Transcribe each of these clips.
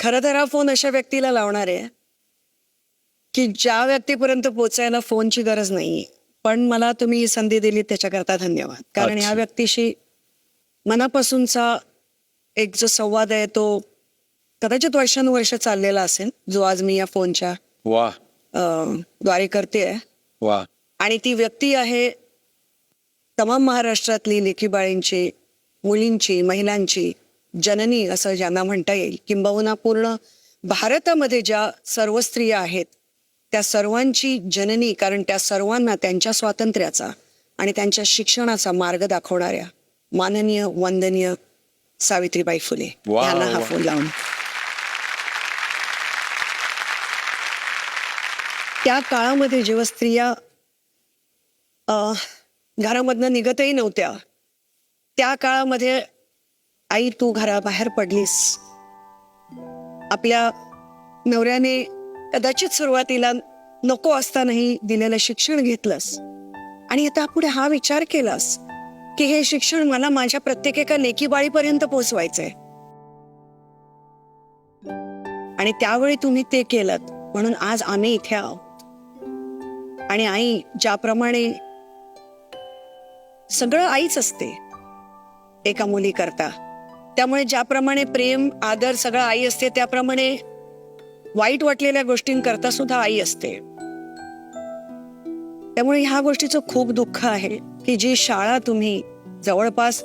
खरं तर हा फोन अशा व्यक्तीला लावणार आहे की ज्या व्यक्तीपर्यंत पोचायला फोनची गरज नाहीये. पण मला तुम्ही ही संधी दिली त्याच्याकरता धन्यवाद. कारण. ह्या व्यक्तीशी मनापासूनचा एक जो संवाद आहे तो कदाचित वर्षानुवर्ष चाललेला असेल जो आज मी या फोनच्या द्वारे करते वा. आणि ती व्यक्ती आहे तमाम महाराष्ट्रातली लेखीबाळींची मुलींची महिलांची जननी असं ज्यांना म्हणता येईल किंबहुना पूर्ण भारतामध्ये ज्या सर्व स्त्रिया आहेत त्या सर्वांची जननी कारण त्या सर्वांना त्यांच्या स्वातंत्र्याचा आणि त्यांच्या शिक्षणाचा मार्ग दाखवणाऱ्या माननीय वंदनीय सावित्रीबाई फुले यांना हा. फोन लावून त्या काळामध्ये जेव्हा स्त्रिया अ, घरामधनं निघतही नव्हत्या त्या काळामध्ये आई तू घराबाहेर पडलीस. आपल्या नवऱ्याने कदाचित सुरुवातीला नको असतानाही दिलेलं शिक्षण घेतलंस. आणि आता पुढे हा विचार केलास की हे शिक्षण मला माझ्या प्रत्येक एका लेकीबाळीपर्यंत पोचवायचंय. आणि त्यावेळी तुम्ही ते केलं म्हणून आज आम्ही इथे आहोत. आणि आई ज्याप्रमाणे सगळं आईच असते एका मुली करता त्यामुळे ज्याप्रमाणे प्रेम आदर सगळं आई असते त्याप्रमाणे वाईट वाटलेल्या गोष्टींकरता सुद्धा आई असते. त्यामुळे ह्या गोष्टीचं खूप दुःख आहे की जी शाळा तुम्ही जवळपास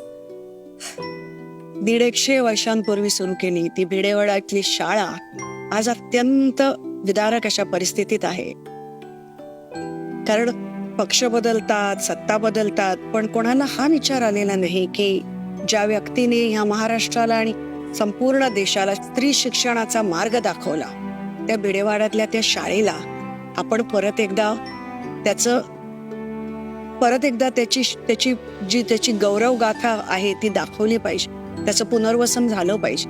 दीड एकशे वर्षांपूर्वी सुरू केली. ती भिडेवाड्यातली शाळा आज अत्यंत विदारक अशा परिस्थितीत आहे. कारण पक्ष बदलतात सत्ता बदलतात पण कोणाला हा विचार आलेला नाही की ज्या व्यक्तीने ह्या महाराष्ट्राला आणि संपूर्ण देशाला स्त्री शिक्षणाचा मार्ग दाखवला त्या बिडेवाड्यातल्या त्या शाळेला आपण परत एकदा त्याचं परत एकदा त्याची त्याची जी त्याची गौरव गाथा आहे ती दाखवली पाहिजे त्याचं पुनर्वसन झालं पाहिजे.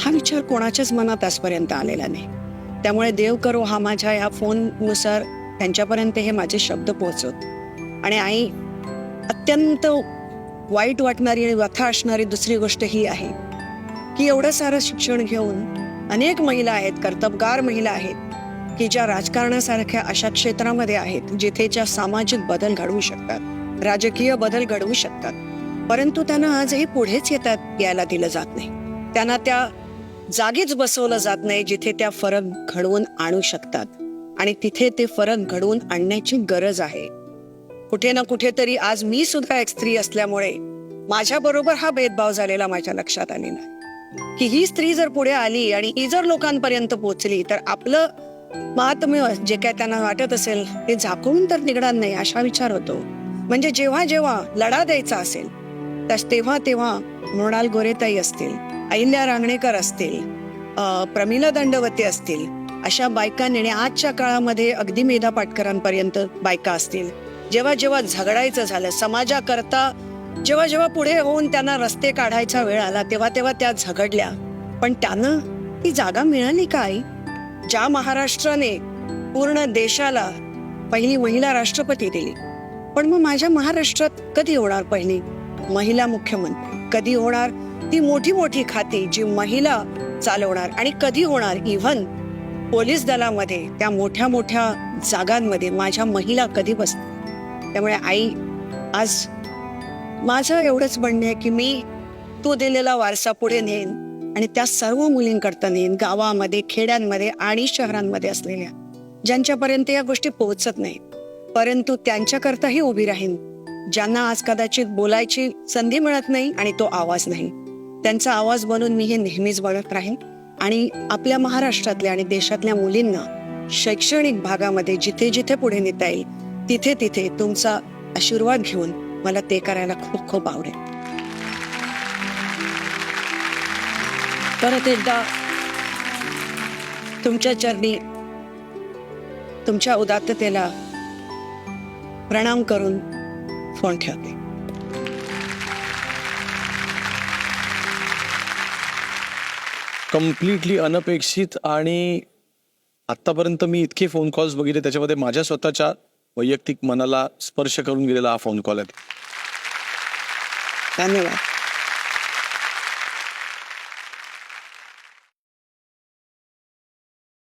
हा विचार कोणाच्याच मनात आजपर्यंत आलेला नाही. त्यामुळे देव करो हा माझ्या ह्या फोननुसार त्यांच्यापर्यंत हे माझे शब्द पोहोचवत. आणि आई अत्यंत वाईट वाटणारी आणि व्यथा असणारी दुसरी गोष्ट ही आहे की एवढं सारं शिक्षण घेऊन अनेक महिला आहेत कर्तबगार महिला आहेत की ज्या राजकारणासारख्या अशा क्षेत्रामध्ये आहेत जिथे ज्या सामाजिक बदल घडवू शकतात राजकीय बदल घडवू शकतात. परंतु त्यांना आजही पुढेच येतात यायला दिलं जात नाही. त्यांना त्या जागीच बसवलं जात नाही जिथे त्या फरक घडवून आणू शकतात. आणि तिथे ते फरक घडवून आणण्याची गरज आहे. कुठे ना कुठेतरी आज मी सुद्धा एक स्त्री असल्यामुळे माझ्या बरोबर हा भेदभाव झालेला माझ्या लक्षात आलेला की ही स्त्री जर पुढे आली आणि ही जर लोकांपर्यंत पोहोचली तर आपलं महात्म्य जे काय त्यांना वाटत असेल ते झाकून तर निघणार नाही असा विचार होतो. म्हणजे जेव्हा जेव्हा लढा द्यायचा असेल तर तेव्हा तेव्हा मृणाल गोरेताई असतील अहिल्या रांगणेकर असतील प्रमिला दंडवती असतील अशा बायकांनी आजच्या काळामध्ये अगदी मेधा पाटकरांपर्यंत बायका असतील जेव्हा जेव्हा झगडायचं झालं समाजाकरता जेव्हा जेव्हा पुढे होऊन त्यांना रस्ते काढायचा वेळ आला तेव्हा तेव्हा त्या झगडल्या. पण त्यांना ती जागा मिळाली काय ज्या महाराष्ट्राने पूर्ण देशाला पहिली महिला राष्ट्रपती दिली. पण मग माझ्या महाराष्ट्रात कधी होणार पहिली महिला मुख्यमंत्री? कधी होणार ती मोठी मोठी खाती जी महिला चालवणार? आणि कधी होणार इव्हन पोलीस दलामध्ये त्या मोठ्या मोठ्या जागांमध्ये माझ्या महिला कधी बसतात त्यामुळे आई आज माझं एवढंच म्हणणं आहे की मी तू दिलेला वारसा पुढे नेईन आणि त्या सर्व मुलींकरता नेईन गावामध्ये खेड्यांमध्ये आणि शहरांमध्ये असलेल्या ज्यांच्यापर्यंत या गोष्टी पोहोचत नाहीत. परंतु त्यांच्याकरताही उभी राहीन ज्यांना आज कदाचित बोलायची संधी मिळत नाही आणि तो आवाज नाही. त्यांचा आवाज बनून मी हे नेहमीच बनत राहीन आणि आपल्या महाराष्ट्रातल्या आणि देशातल्या मुलींना शैक्षणिक भागामध्ये जिथे जिथे पुढे नेता येईल तिथे तिथे तुमचा आशीर्वाद घेऊन मला ते करायला खूप खूप आवडेल. परत एकदा तुमच्या चरणी तुमच्या उदात्ततेला प्रणाम करून फोन ठेवते. कम्प्लिटली अनपेक्षित आणि आतापर्यंत मी इतके फोन कॉल्स बघितले त्याच्यामध्ये माझ्या स्वतःच्या वैयक्तिक मनाला स्पर्श करून गेलेला हा फोन कॉल आहे. धन्यवाद.